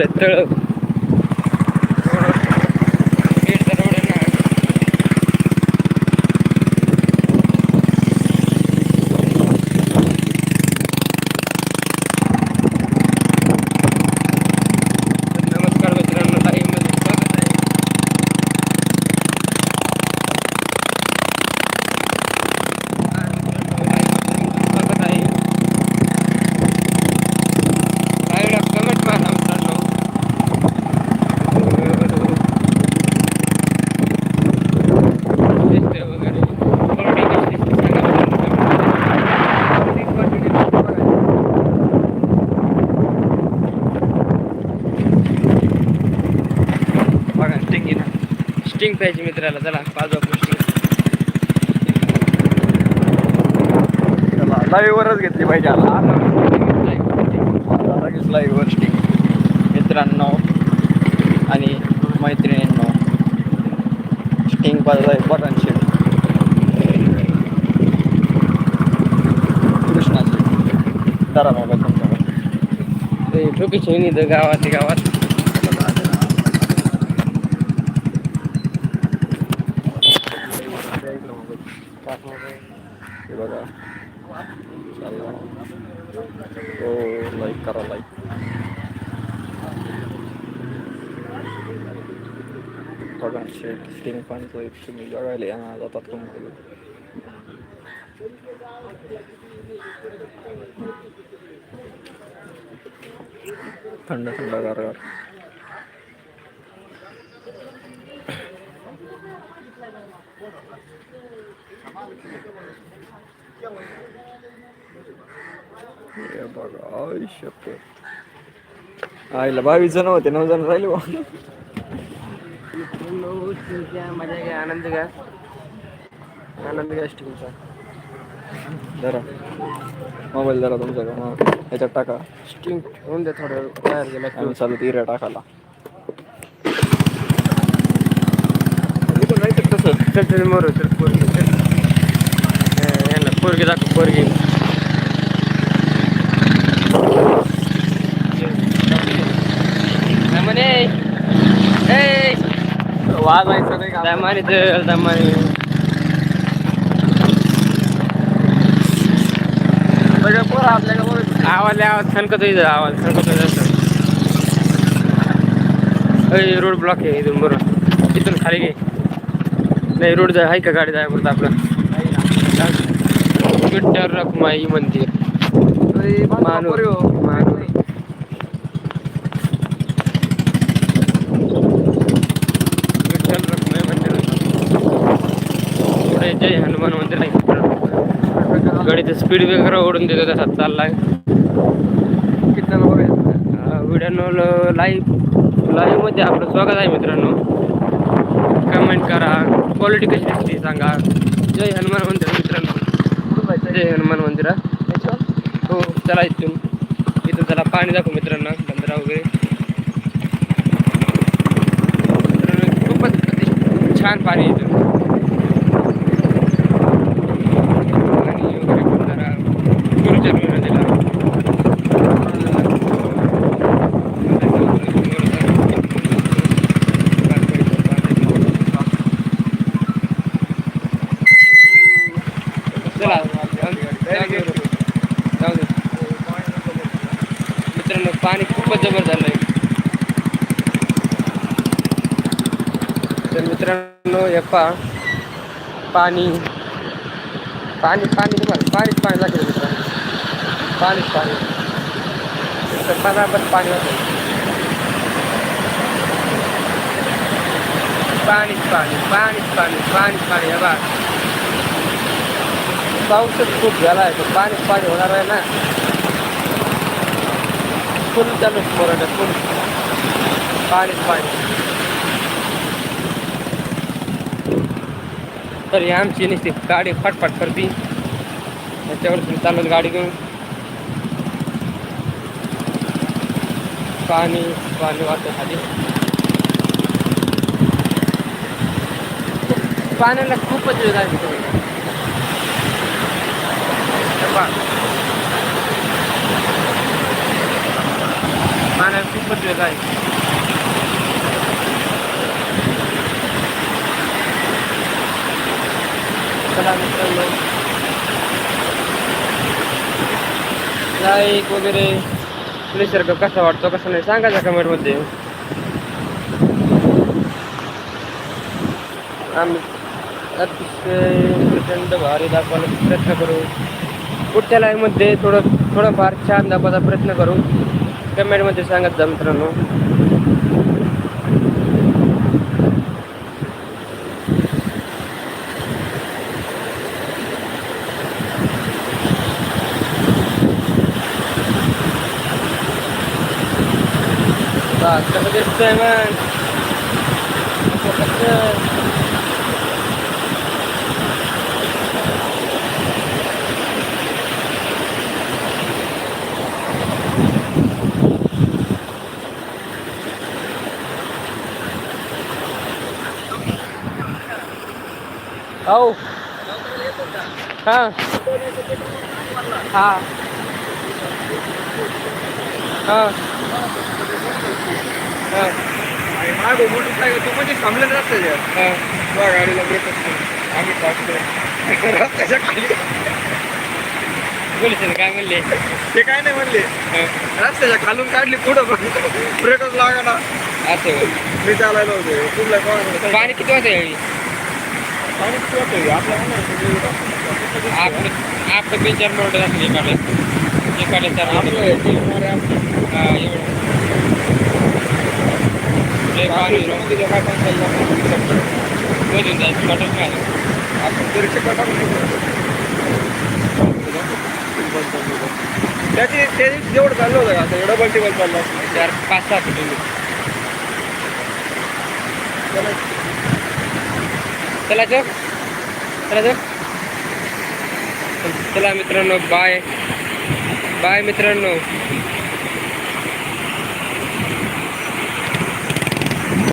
എത്ര स्टिंग ना स्टिंग पाहिजे मित्राला चला पाच स्टिंग लाईव्ह वरच घेतली पाहिजे आता. लगेच लाईव्ह वर स्टिंग मित्रांनो आणि मैत्रिणींनो. स्टिंग पाहिजे बटन शेड कृष्णाचे दरा मोबाईल तुमच्याकडे ठोकी छेनी इथं गावात. गावात हे बघा चालला हो लाईक करा लाईक बघा शेट स्टिंग पण तुम्ही बघायला येणार जातात तुम्हाला थंड थंड गार गार हे बघा आई शपथ. आईला बावीस जण होते नऊ जण राहिले बा. मजा घ्या आनंद घ्या. आनंद घ्या स्टिंगचा जरा मोबाईल जरा तुमचा हा. ह्याच्यात टाका. स्टिंग होऊन द्या थोडं बाहेर गेला की. आम्ही चालू हिऱ्या टाकायला इथून नाही तर तसं चल चल मोर चल पोरगी दाखव पोरगी. ए वाजायचं नाही दमाने दमाने सगळे पोरं आपल्याला आवाज आवाज इथं आवाज खनकतो जास्त रोड ब्लॉक आहे इथून बरोबर इथून खाली घे. नाही रोड जाय आहे का गाडी जाय परत आपलं? विठ्ठल रखमाई मंदिर. विठ्ठल रखमाई मंदिर. पुढे जय हनुमान मंदिर आहे. गाडीचं स्पीड वगैरे ओढून देतो तसा चाललाय. व्हिडिओ लाईव्ह लाईव्हमध्ये आपलं स्वागत आहे मित्रांनो. कमेंट करा. क्वालिटी कशी दिसते सांगा. जय हनुमान मंदिर मित्रांनो. जय हनुमान मंदिर. हा. चला इथून. इथून त्याला पाणी दाखवू मित्रांनो बंदरा वगैरे. खूपच छान पाणी इथून पाणी वगैरे बंधारा गुरुचरण नदीला चला जाऊ दे मित्रांनो पाणी खूपच जबर झालंय तर मित्रांनो पाणी. पाणी पाणी तुम्हाला पाणीच पाणी लागेल मित्रांनो. पाणीच पाणी. तर बराबर पाणी होतं पाणीच पाणी पाणीच पाणी पाणीच पाणी हे पाऊसच खूप झाला आहे तर पाणीच पाणी होणार आहे ना. फुल चालू मोराटा फुल. पाणीच पाणी. तर ही आमची नुसती गाडी फटफट करते. तुम्ही चालत गाडी घेऊन. पाणी पाणी वाटतं खाली पाण्याला खूपच वेळ वेग आहे चला मित्रांनो लाईक वगैरे निसर्ग कसा वाटतो कसा नाही सांगायचा कमेंटमध्ये. आम्ही अतिशय प्रचंड भारी दाखवायला प्रयत्न करू. पुढच्या लाईनमध्ये थोडं थोडंफार छान दाखवायचा प्रयत्न करू. कमेंटमध्ये सांगत जा मित्रांनो. बा कसं दिसतंय मग कसं कसं? हो हा हा तू म्हणजे थांबलं रस्त्याच्या बघ गाडीला ब्रेक आम्ही टाकतो रस्त्याच्या खाली काय म्हणले ते काय नाही म्हणले रस्त्याच्या खालून काढली पुढं पण ब्रेकच लागला असं. मी चालायला होते. कुठला कोण पाणी किती वाजता यावी पाणी किती वाटतं आपल्या म्हणणार आपलं आपलं बेन चार मिनिटं असले इकडे इकडे चार तीन एवढं लय पाणी आपलं तिथे काय पण चाललं नाही. मधून जायचं कटच नाही आपण तरी शिकवा टाकून देऊ. त्याची ते जेवढं चाललं होतं का? आता एवढं पण टेबल चाललं चार पाच सहा किलो. चला जो चला जो चला मित्रांनो बाय बाय मित्रांनो.